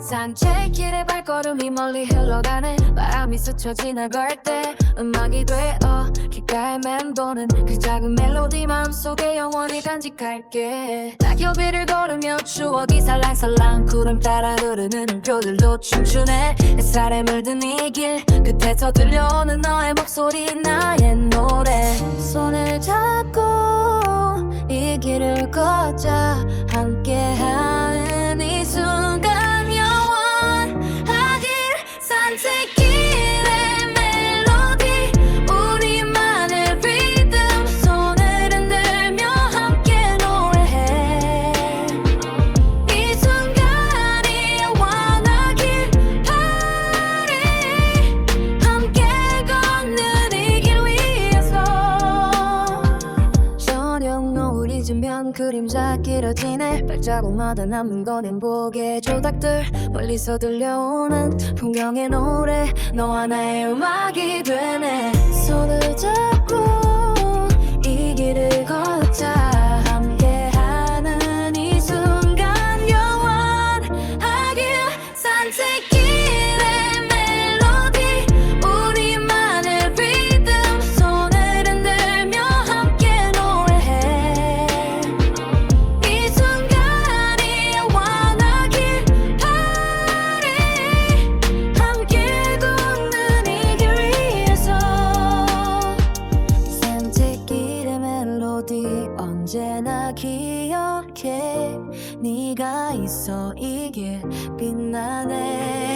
산책길에 발걸음이 멀리 흘러가네. 바람이 스쳐 지나갈 때 음악이 되어 귓가에 맴도는 그 작은 멜로디 마음속에 영원히 간직할게. 낙엽비를 걸으며 추억이 살랑살랑 구름 따라 흐르는 음표들도 춤추네. 햇살에 물든 이 길 끝에서 들려오는 너의 목소리 나의 노래. 손을 잡 그림자 길어지네 발자국마다 남는 건 행복의 조각들. 멀리서 들려오는 풍경의 노래. 너와 나의 음악이 되 기억해. 네가 있어 이게 빛나네